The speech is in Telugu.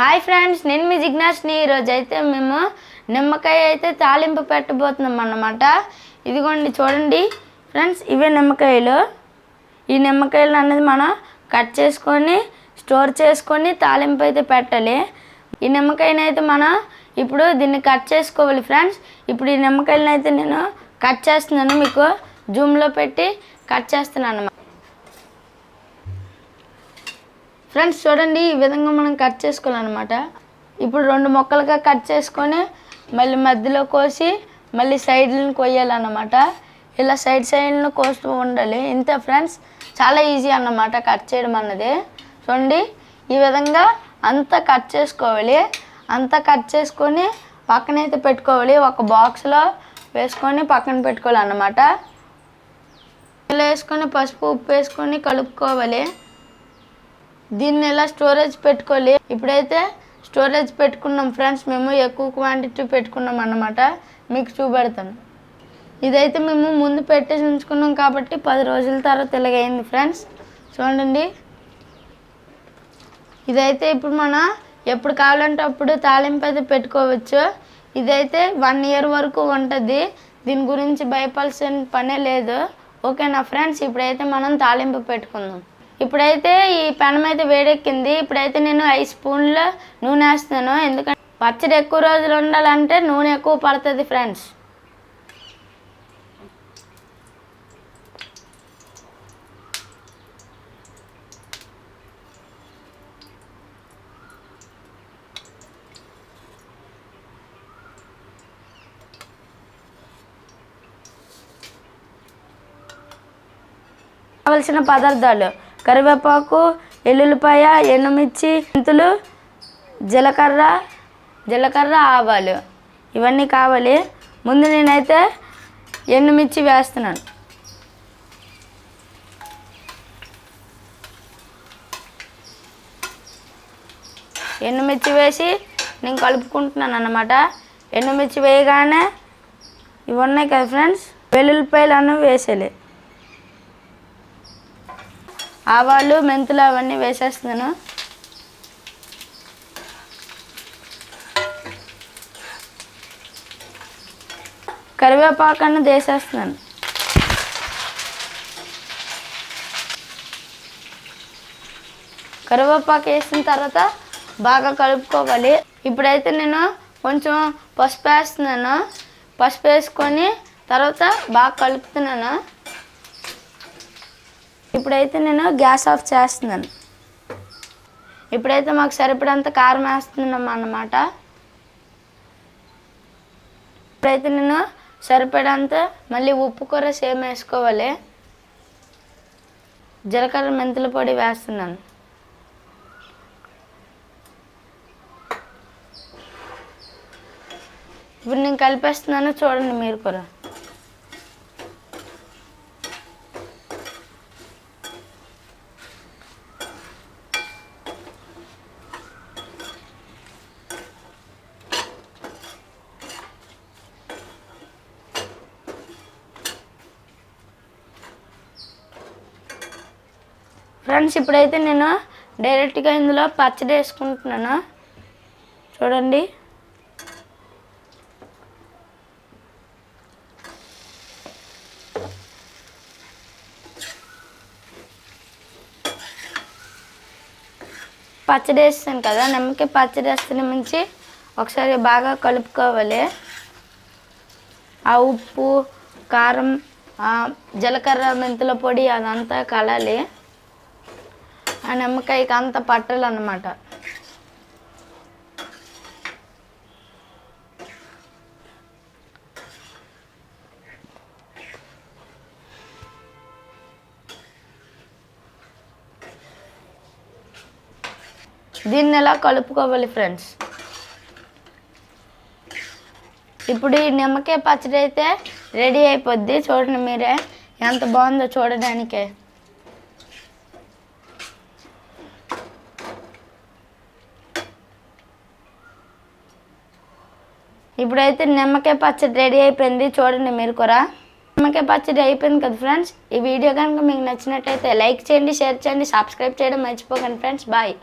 హాయ్ ఫ్రెండ్స్ నేను మీ జిజ్ఞాస్ని ఈరోజు అయితే మేము నిమ్మకాయ అయితే తాలింపు పెట్టబోతున్నాం అన్నమాట. ఇదిగోండి చూడండి. ఫ్రెండ్స్ ఇవే నిమ్మకాయలు. ఈ నిమ్మకాయలు అనేది మనం కట్ చేసుకొని స్టోర్ చేసుకొని తాలింపు అయితే పెట్టాలి. ఈ నిమ్మకాయని అయితే మనం ఇప్పుడు దీన్ని కట్ చేసుకోవాలి ఫ్రెండ్స్. ఇప్పుడు ఈ నిమ్మకాయలను అయితే నేను కట్ చేస్తున్నాను. మీకు జూమ్లో పెట్టి కట్ చేస్తున్నాను ఫ్రెండ్స్ చూడండి ఈ విధంగా మనం కట్ చేసుకోవాలన్నమాట. ఇప్పుడు రెండు మొక్కలుగా కట్ చేసుకొని మళ్ళీ మధ్యలో కోసి మళ్ళీ సైడ్లను కొయ్యాలన్నమాట. ఇలా సైడ్ సైడ్లను కోస్తూ ఉండాలి. ఇంతే ఫ్రెండ్స్ చాలా ఈజీ అన్నమాట కట్ చేయడం అన్నది. చూడండి ఈ విధంగా అంతా కట్ చేసుకోవాలి. అంతా కట్ చేసుకొని పక్కనైతే పెట్టుకోవాలి. ఒక బాక్స్లో వేసుకొని పక్కన పెట్టుకోవాలి అన్నమాట ఇలా వేసుకొని పసుపు ఉప్పు వేసుకొని కలుపుకోవాలి. దీన్ని ఎలా స్టోరేజ్ పెట్టుకోవాలి? ఇప్పుడైతే స్టోరేజ్ పెట్టుకున్నాం ఫ్రెండ్స్ మేము ఎక్కువ క్వాంటిటీ పెట్టుకున్నాం అన్నమాట. మీకు చూపెడతాను. ఇదైతే మేము ముందు పెట్టేసి ఉంచుకున్నాం కాబట్టి పది రోజుల తర్వాత ఇలాగైంది ఫ్రెండ్స్ చూడండి. ఇదైతే ఇప్పుడు మనం ఎప్పుడు కావాలంటే అప్పుడు తాలింపు అయితే పెట్టుకోవచ్చు. ఇదైతే వన్ ఇయర్ వరకు ఉంటుంది. దీని గురించి భయపడాల్సిన పనే లేదు. ఓకేనా ఫ్రెండ్స్ ఇప్పుడైతే మనం తాలింపు పెట్టుకుందాం. ఇప్పుడైతే ఈ పెనం అయితే వేడెక్కింది. ఇప్పుడైతే నేను ఐదు స్పూన్ల నూనె వేస్తున్నాను. ఎందుకంటే పచ్చడి ఎక్కువ రోజులు ఉండాలంటే నూనె ఎక్కువ పడుతుంది ఫ్రెండ్స్. కావలసిన పదార్థాలు కరివేపాకు ఎల్లుల్లిపాయ ఎండుమిర్చి మెంతులు జీలకర్ర జీలకర్ర ఆవాలు. ఇవన్నీ కావాలి. ముందు నేనైతే ఎండుమిర్చి వేస్తున్నాను. ఎండుమిర్చి వేసి నేను కలుపుకుంటున్నాను అన్నమాట. ఎండుమిర్చి వేయగానే ఇవి ఉన్నాయి కదా ఫ్రెండ్స్ వెల్లుల్లిపాయలు అన్నీ వేసేలే ఆవాలు మెంతులు అవన్నీ వేసేస్తున్నాను. కరివేపాకు అన్నది వేసేస్తున్నాను కరివేపాకు వేసిన తర్వాత బాగా కలుపుకోవాలి. ఇప్పుడైతే నేను కొంచెం పసుపు వేస్తున్నాను. పసుపు వేసుకొని తర్వాత బాగా కలుపుతున్నాను. ఇప్పుడైతే నేను గ్యాస్ ఆఫ్ చేస్తున్నాను. ఇప్పుడైతే మాకు సరిపడంత కారం వేస్తున్నాం అన్నమాట. ఇప్పుడైతే నేను సరిపడంత మళ్ళీ ఉప్పు కూర సేమ్ వేసుకోవాలి. జీలకర్ర మెంతుల పొడి వేస్తున్నాను. ఇప్పుడు నేను కలిపేస్తున్నాను చూడండి మీరు కూడా. ఫ్రెండ్స్ ఇప్పుడైతే నేను డైరెక్ట్గా ఇందులో పచ్చడి వేసుకుంటున్నాను. చూడండి. పచ్చడి వేస్తాను కదా నిమ్మకి పచ్చడి వేస్తున్న మించి ఒకసారి బాగా కలుపుకోవాలి. ఆ ఉప్పు కారం జీలకర్ర మెంతుల పొడి అదంతా కలాలి. ఆ నిమ్మకాయకి అంత పట్టాలన్నమాట దీన్ని ఎలా కలుపుకోవాలి ఫ్రెండ్స్? ఇప్పుడు ఈ నిమ్మకాయ పచ్చడి అయితే రెడీ అయిపోద్ది. చూడండి మీరే ఎంత బాగుందో చూడడానికే. ఇప్పుడైతే నిమ్మకాయ పచ్చడి రెడీ అయిపోయింది. చూడండి మీరు కూడా నిమ్మకాయ పచ్చడి అయిపోయింది కదా ఫ్రెండ్స్? ఈ వీడియో కనుక మీకు నచ్చినట్టయితే లైక్ చేయండి షేర్ చేయండి సబ్స్క్రైబ్ చేయడం మర్చిపోకండి ఫ్రెండ్స్. బాయ్.